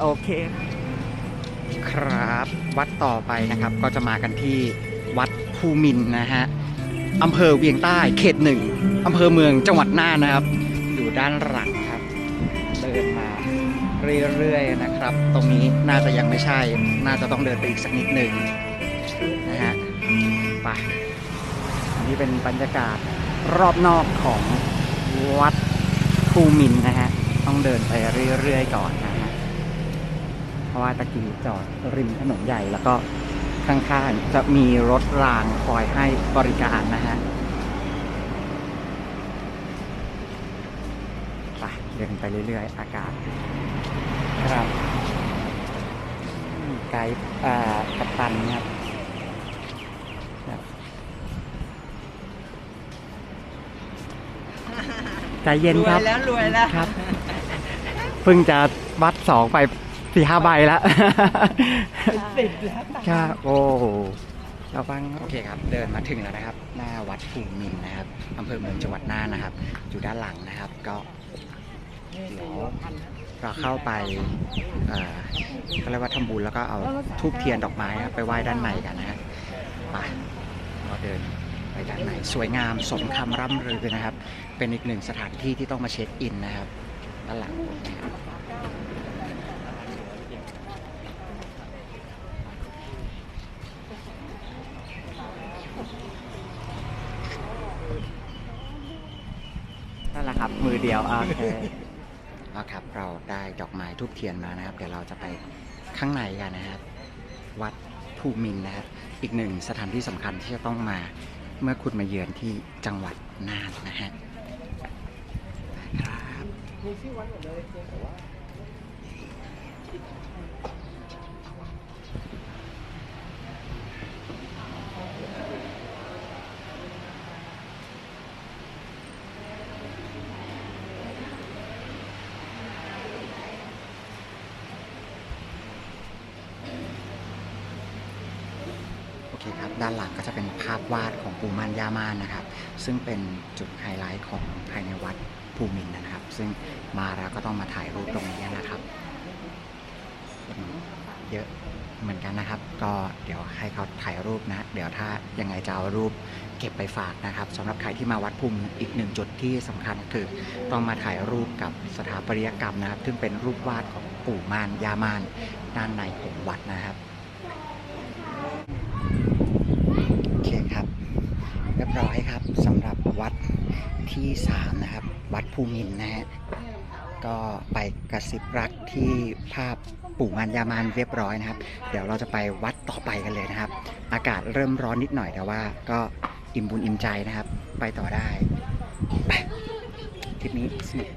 โอเคครับวัดต่อไปนะครับก็จะมากันที่วัดภูมินนะฮะอำเภอเวียงใต้เขตหนึ่งอำเภอเมืองจังหวัดน่านนะครับ อยู่ด้านหลังครับ เดินมาเรื่อยๆนะครับ ตรงนี้น่าจะยังไม่ใช่ น่าจะต้องเดินไปอีกสักนิดหนึ่งนะฮะไปอันนี้เป็นบรรยากาศรอบนอกของวัดภูมินนะฮะต้องเดินไปเรื่อยๆก่อนนะ ราะว่าตะกี้จอดริมถนนใหญ่แล้วก็ข้างๆจะมีรถรางคอยให้บริการนะฮะไปเดินไปเรื่อยๆ อากาศครับอืมไกด์อ่ากัปตันครับครับใจเย็นรวครัยบแล้วรวยแล้วครับ เพิ่งจะวัดสองไป สี่ห้าใบแล้วติดแล้วครับโอ้โหเราฟังโอเคครับ เดินมาถึงแล้วนะครับ หน้าวัดภูมินทร์นะครับอำเภอเมืองจังหวัดน่านนะครับ อยู่ด้านหลังนะครับ ก็เดี๋ยวเราเข้าไปเอ่อเขาเรียกว่าทำบุญแล้วก็เอาทูบเทียนดอกไม้ครับไปไหว้ด้านในกันนะฮะไปเราเดินไปด้านในสวยงามสมคำร่ำลือนะครับ เป็นอีกหนึ่งสถานที่ที่ต้องมาเช็คอินนะครับด้านหลังนะครับ นั่นแหละครับ มือเดียวโอเคเอาครับเราได้ดอกไม้ทูบเทียนมานะครับ เดี๋ยวเราจะไปข้างในกันนะครับ วัดภูมินทร์นะครับ อีกหนึ่งสถานที่สำคัญที่จะต้องมาเมื่อคุณมาเยือนที่จังหวัดน่านนะฮะครับโอเคครับ ด้านหลังก็จะเป็นภาพวาดของปู่ม่านยาม่านนะครับ ซึ่งเป็นจุดไฮไลท์ของภายในวัดภูมินนะครับ ซึ่งมาแล้วก็ต้องมาถ่ายรูปตรงนี้นะครับ เยอะเหมือนกันนะครับ ก็เดี๋ยวให้เขาถ่ายรูปนะ เดี๋ยวถ้ายังไงจะเอารูปเก็บไปฝากนะครับสำหรับใครที่มาวัดภูมิอีกหนึ่งจุดที่สำคัญคือต้องมาถ่ายรูปกับสถาปัตยกรรมนะครับ ซึ่งเป็นรูปวาดของปู่มานยาม่านด้านในของวัดนะครับ โอเคครับ เรียบร้อยครับสำหรับวัด ที่3นะครับ วัดภูมินนะฮะก็ไปกระซิบรักที่ภาพปู่มันยามานเรียบร้อยนะครับ เดี๋ยวเราจะไปวัดต่อไปกันเลยนะครับ อากาศเริ่มร้อนนิดหน่อยแต่ว่าก็อิ่มบุญอิ่มใจนะครับ ไปต่อได้ไปทริปนี้สนุก